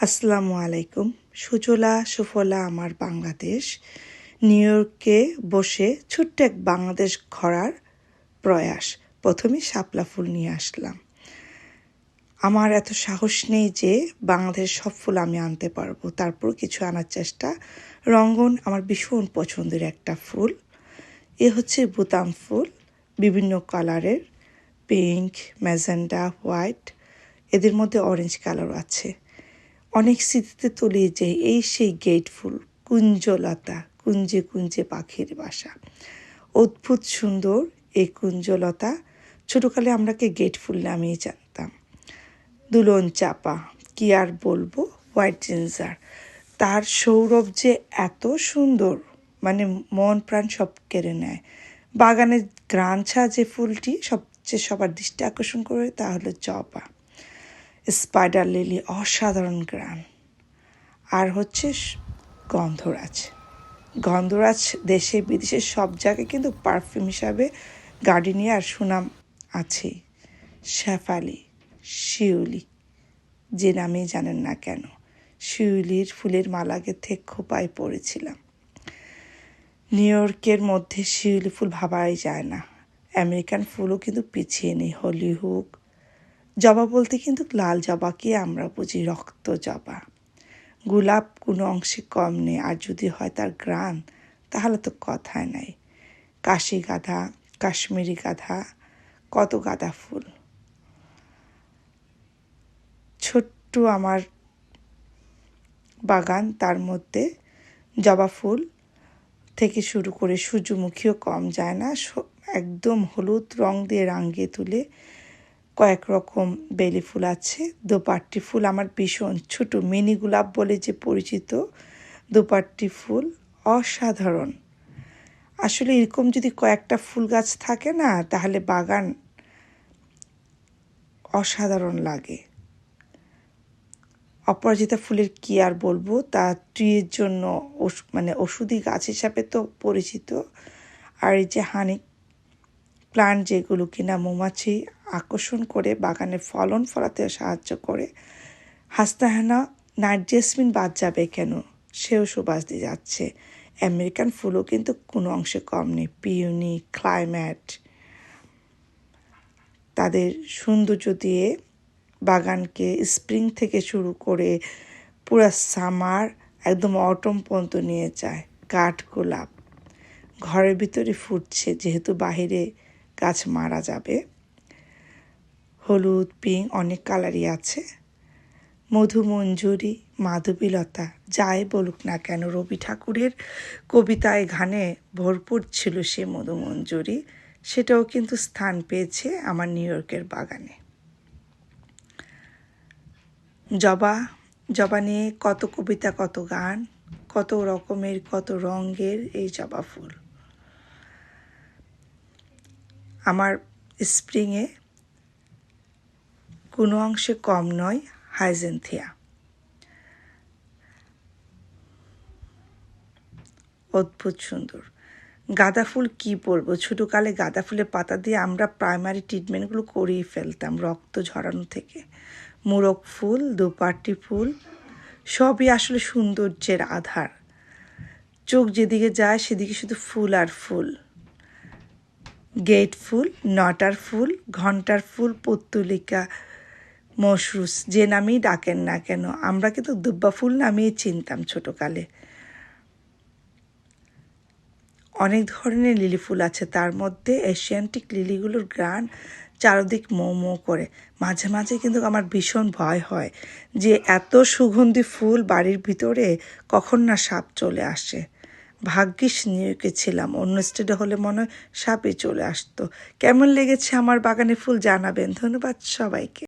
আসসালামু আলাইকুম। সুজলা সুফলা আমার বাংলাদেশ। নিউ ইয়র্কে বসে ছোট্ট এক বাংলাদেশ ঘোরার প্রয়াস। প্রথমে শাপলা ফুল নিয়ে আসলাম। আমার এত সাহস নেই যে বাংলাদেশ সব ফুল আমি আনতে পারব। তারপর কিছু আনার চেষ্টা। রঙ্গন আমার ভীষণ পছন্দের একটা ফুল। এ হচ্ছে বুতাম ফুল। বিভিন্ন কালারের। Pink magenta white. এদের মধ্যে অরেঞ্জ কালারও আছে। অনেক স্মৃতিতে তলিয়ে যায় এই সেই গেট ফুল, কুঞ্জলতা, কুঞ্জে কুঞ্জে পাখির বাসা। অদ্ভুত সুন্দর এই কুঞ্জলতা, ছোটোকালে আমরাকে গেট ফুল নামেই জানতাম। দুলন চাপা, কি আর বলব হোয়াইট জিঞ্জার তার সৌরভ যে এত সুন্দর মানে মন প্রাণ সব কেড়ে নেয়। বাগানের গ্রাঞ্ছা যে ফুলটি সবচেয়ে সবার দৃষ্টি আকর্ষণ করে তা হলো জবা স্পাইডার লিলি অসাধারণ গ্রান আর হচ্ছে গন্ধরাজ। গন্ধরাজ দেশে বিদেশে সব জায়গায় কিন্তু পারফিউম হিসাবে গার্ডিনিয়ার সুনাম আছেই শেফালি, শিউলি, যে নামেই জানেন না কেন, শিউলির ফুলের মালাকে থেকে খোপায় পড়েছিলাম নিউ ইয়র্কের মধ্যে শিউলি ফুল ভাবাই যায় না। আমেরিকান ফুলও কিন্তু পিছিয়ে নেই। হলি হুক জবা বলতে কিন্তু লাল জবাকে আমরা বুঝি রক্ত জবা। গোলাপ কোনো অংশে কম নেই, আর যদি হয় তার গ্রান, তাহলে তো কথাই নাই। কাশি গাধা, কাশ্মীরি গাধা, কত গাঁদা ফুল। ছোট্ট আমার বাগান, তার মধ্যে জবা ফুল থেকে শুরু করে সূর্যমুখীও কম যায় না একদম হলুদ রং দিয়ে রাঙিয়ে তুলে কয়েক রকম বেলি ফুল আছে, দোপাট্টি ফুল, আমার ভীষণ ছোট মিনি গোলাপ বলে যে পরিচিত দোপাট্টি ফুল, অসাধারণ। আসলে এরকম যদি কয়েকটা ফুল গাছ থাকে না, তাহলে বাগান অসাধারণ লাগে। অপরাজিতা ফুলের কি আর বলব? তা ট্রিয়ের জন্য মানে ওষুধি গাছ হিসাবে তো পরিচিত। আর এই যে হানি প্লান্ট যেগুলো কিনা, মৌমাছি আকর্ষণ করে বাগানে ফলন ফলাতে সাহায্য করে। হাসতাহানা নাইট জেসমিন বাদ যাবে কেন? সেও সুবাস দিয়ে যাচ্ছে। আমেরিকান ফুলও কিন্তু কোনো অংশে কম নেই। পিউনি, ক্লাইম্যাট তাদের সৌন্দর্য দিয়ে বাগানকে স্প্রিং থেকে শুরু করে পুরো সামার একদম অটম পর্যন্ত নিয়ে যায়। কাঠ, গোলাপ। ঘরের ভিতরে ফুটছে, যেহেতু বাহিরে গাছ মারা যাবে। হলুদ পিঙ্ক অনেক কালারই আছে। মধু মঞ্জুরি মাধবীলতা, যাই বলুক না কেন, রবি ঠাকুরের কবিতায় গানে ভরপুর ছিল সে মধু মঞ্জুরি সেটাও কিন্তু স্থান পেয়েছে আমার নিউ ইয়র্কের বাগানে। জবা জবা নিয়ে কত কবিতা, কত গান, কত রকমের, কত রঙের এই জবা ফুল। আমার স্প্রিংয়ে কোনো অংশে কম নয়, হাইজেনথিয়া। অদ্ভুত সুন্দর। গাঁদা ফুল কি বলব? ছোটোকালে গাঁদা ফুলের পাতা দিয়ে আমরা প্রাইমারি ট্রিটমেন্টগুলো করিয়ে ফেলতাম, রক্ত ঝরানো থেকে। মোরগ ফুল দোপাটি ফুল, সবই আসলে সৌন্দর্যের আধার। চোখ যেদিকে যায় সেদিকে শুধু ফুল আর ফুল। গেট ফুল, নটার ফুল, ঘণ্টার ফুল, পত্তলিকা মশরুস, যে নামেই ডাকেন না কেন, আমরা কিন্তু দুব্বা ফুল নামেই চিনতাম ছোটোকালে। অনেক ধরনের লিলি ফুল আছে, তার মধ্যে এশিয়ান্টিক লিলিগুলোর গ্রান চারদিক মো মো করে। মাঝে মাঝে কিন্তু আমার ভীষণ ভয় হয় যে এত সুগন্ধি ফুল বাড়ির ভিতরে কখন না সাপ চলে আসে। ভাগ্যিস নিয়োগে ছিলাম, অন্য স্টেটে হলে মনে হয় সাপই চলে আসতো। কেমন লেগেছে আমার বাগানে ফুল জানাবেন, ধন্যবাদ সবাইকে।